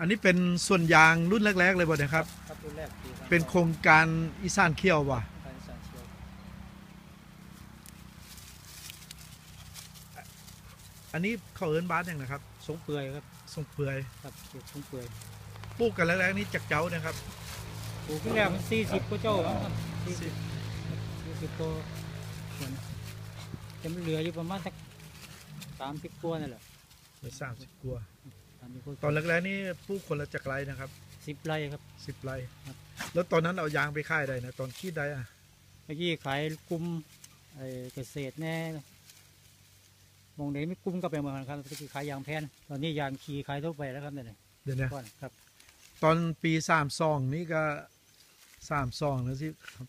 อันนี้เป็นส่วนยางรุ่นแรก ๆ เลยบ่เนี่ยครับ ครับรุ่นแรกปีสามเป็นโครงการอีสานเขี้ยวบ่การสานเชียวอันนี้เขาเอิ้นบ้านอย่างนะครับทรงเปื่อยครับทรงเปื่อยครับเกี่ยวทรงเปื่อยปลูกกันแรกๆนี่จากเจ้าเนะครับปลูกที่แรกมันสี่สิบกว่าเจ้าครับสี่สิบสี่สิบตัวส่วนจะมันเหลืออยู่ประมาณสักสามสิบตัวนั่นแหละ สามสิบกว่าสามสิบ ตัวตอนแรกๆนี่ปลูกคนละจักไรนะครับสิบไร่ครับ สิบไรครับ แล้วตอนนั้นเอายางไปค่ายได้นะตอนคิดได้อะเมื่อกี้ขายกลุ่มไอ้เกษตรแน่มองไหนไม่กลุ่มก็ไปเหมือนกันครับเมื่อกี้ขายยางแพนตอนนี้ยางขี่ขายทั่วไปแล้วครับเนี่ยเดี๋ยวนะก่อนครับ ตอนปีสามสองนี่ก็สามสองแล้วสิ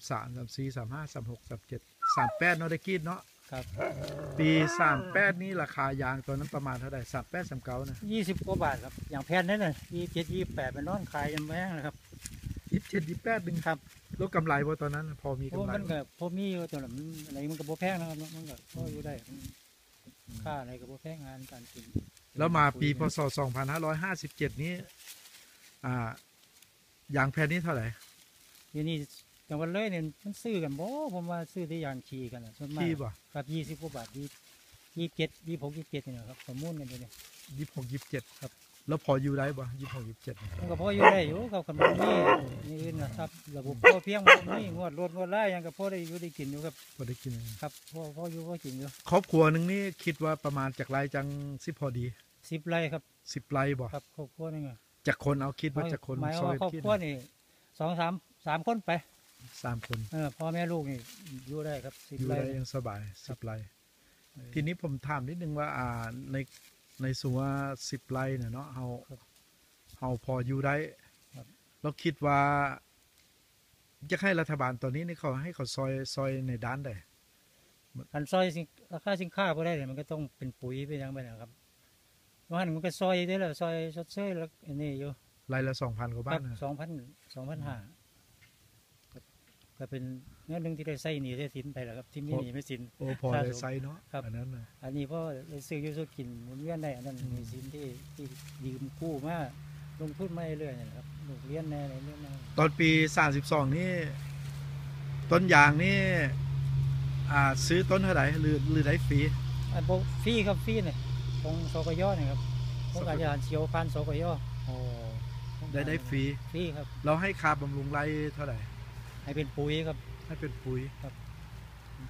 สามสามสี่สามห้าสามหกสามเจ็ดสามแปดเนาะได้คิดเนาะ ครับ ปีสามแปดนี่ราคายางตอนนั้นประมาณเท่าไหร่สามแปดสามเก้านะยี่สิบกว่าบาทครับ อย่างแพนนั่นน่ะยี่เจ็ดยี่แปดเป็นนอนขายยังแพงนะครับยี่สิบเจ็ดยี่สิบแปดดึงครับแล้วกำไรบ่ตอนนั้น พอมีเพราะกำไรมันก็พอมีอยู่ตัวนั้นมันอะไรมันก็บ่แพงนะครับมันก็พออยู่ได้มันค่าอะไรก็บ่แพงงานการกิน แล้วมาปีพศสองพันห้าร้อยห้าสิบเจ็ดนี้ อ่ายางแผ่นนี้เท่าไหร่ทีนี้ จังหวัดเลยเนี่ยมันซื้อกันบ่ผมว่าซื้อที่ยางชีกันน่ะส่วนมากที่บ่ ครับยี่สิบกว่าบาทยี่ยี่เจ็ดยี่หกยี่เจ็ดนี่นะครับประมูลกันอยู่เนี่ย ยี่สิบหกยี่สิบเจ็ดครับ แล้วพออยู่ได้บ่ยี่สิบหกยี่สิบเจ็ดมันก็พออยู่ได้อยู่กับขนมนี่นี่อื่นนะครับระบบพอเพียงบ่มีงวดรถงวดไล่ยังก็พอได้อยู่ได้กินอยู่ครับพอได้กิน ครับพอพออยู่พอกินอยู่ครอบครัวหนึ่งนี่คิดว่าประมาณจากไรจังสิพอดีสิบไร่ครับสิบไรบ่ครับครอบครัวนึงอะจากคนเอาคิดว่าจากคนหมายซอว่ายครอบคิดครัวนี่สองสามสามคนไป สามคนเออพ่อแม่ลูกนี่อยู่ได้ครับสิบอยู่ไร่ ได้ยังสบายสิบไรเออ ทีนี้ผมถามนิดนึงว่าอ่าในในส่วนว่าสิบไรเนี่ยเนาะเฮาครับเฮาพออยู่ได้ครับ เราคิดว่าจะให้รัฐบาลตอนนี้นี่เขาให้เขาซอยซอยในด้านใดการซอยสินราคาสินค้าพอได้เนี่ยมันก็ต้องเป็นปุ๋ยเป็นอยังไงนะครับว่ามันก็ซอยได้แล้วซอยชดเชยแล้วอันนี้อยู่รายละสองพันกว่าคบ้ารันบนะสองพันสองพันห้า ก็เป็นเงินหนึ่งที่ได้ใส่หนีได้สินไปแล้วครับที่มีหนีไม่สินโอ้พอครับได้ไซส์เนาะครับอันนั้นนะอันนี้พ่อได้ซื้ออยูสุกินหมุนเวียนได้อันนั้นอืมมีสินที่ที่ยืมกู้มาลงทุนมาเรื่อยๆนะครับลูกเรียนแน่อะไรเรื่องนั้นตอนปีสามสิบสองนี่ต้นยางนี่อ่าซื้อต้นเท่าไหร่หรือหรือได้ฟรีอันโบฟรีครับฟรีเนี่ยตรงสกยเนี่ยครับพวกอาจารย์เชียวพันสกยอ๋อได้ได้ฟรีฟรีครับ เราให้ค่าบำรุงไรเท่าไหร่ ให้เป็นปุ๋ยครับ ให้เป็นปุ๋ย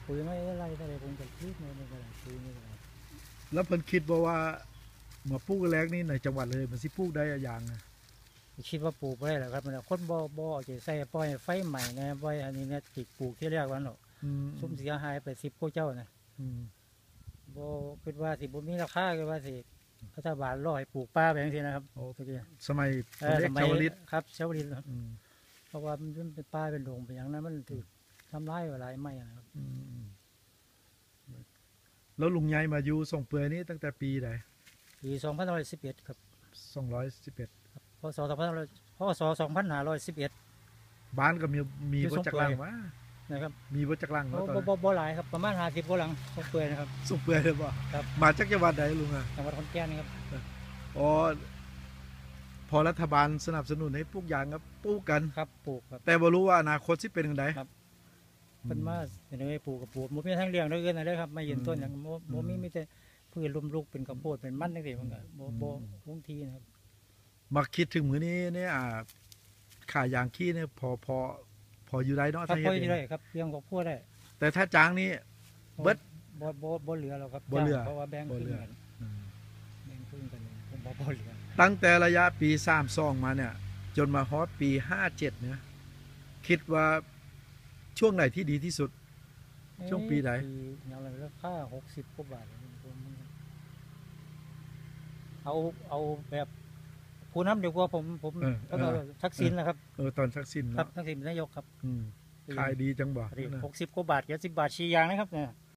ปุ๋ยไม่ได้ไรเท่าไหรผมจะรีบไม่ไม่เป็นไรปุ๋ยไม่เป็นไรแล้วเพิ่นคิดว่าว่ามาปลูกแรกนี่ในจังหวัดเลยมันสิปลูกได้อะยางนะคิดว่าปลูกไม่ได้หรอกครับมันคนบ่บ่เอาใจใส่ปล่อยให้ไฟใหม่นะปล่อยอันนี้เนี่ยติดปลูกที่แรกวันหรอกอืมซุ่มเสียหายไปสิบกว่าเจ้านะอืมบ่คิดว่าสิบ่มีราคาคิดว่าสิรัฐบาลรอให้ปลูกป่าไปจังซี่นะครับโอ้ตะกี้สมัยเอพลอเอสกมัยชาวลิตครับชาวลิตครับอืม เพราะว่ามันเป็นป่าเป็นดงเป็นอย่างนั้นมันถูกทำลายหลายไม้นะครับอืมอืมแล้วลุงใหญ่มาอยู่ส่งเปลือยนี่ตั้งแต่ปีไหนปี2511ครับสองร้อยสิบเอ็ดพศ2500พศ2511บ้านก็มีมีอยู่วัส่งจักเปลืรัอยงวะนะครับมีวัจักรังบ่เนาะตอนบ่นั้นบ่บ่หลายครับประมาณ50กว่าหลังสองเปลือยนะครับส่งเปลือยเลยป่ะครับมาจากจังหวัดใดลุงอะจังหวัดขอนแก่นครับอ๋อ พอรัฐบาลสนับสนุนให้ปลูกยางก็ปลูกกัน ครับปลูกครับแต่บ่รู้ว่าอนาคตสิเป็นยังไงครับเป็นมาเสนอให้ปลูกกับปลูกบ่มีทางเลี้ยงได้เกินอะไรครับมายืนต้นอย่างบ่บ่มีมีแต่พืชลมลุกเป็นข้าวโพดเป็นมันจังซี่มันก็บ่บ่คงที่นะครับ มาคิดถึงมื้อนี้เนี่ยอ่าขายยางขี้เนี่ยพอพอพออยู่ได้เนาะครับถ้าพอเฮ็ดอยู่เอได้งครับเลี้ยงครอบครัวได้แต่ถ้าจ้างนี่ เบิดบ่บ่บ่เหลือแล้วครับบ่เหลือจ้างเพราะว่าแบ่งบ่ครึ่เหลืงอกันแบ่งครึ่งกันเลยผมบ่บ่เหลือ ตั้งแต่ระยะปี32มาเนี่ย จนมาฮอดปี57เนี่ยคิดว่าช่วงไหนที่ดีที่สุด ช่วงปีไหนปีอย่างไรราคา60กว่าบาทผมเอาเอาแบบผู้นำเดี๋ยวกว่าผมผมเออก็เอาทักษิณนะครับเออตอนทักษิณครับเนาะทักษิณเป็นนายกครับอืมขายดีจังบ่หกสิบกว่าบาทเกือบสิบบาทชียางนะครับเนี่ย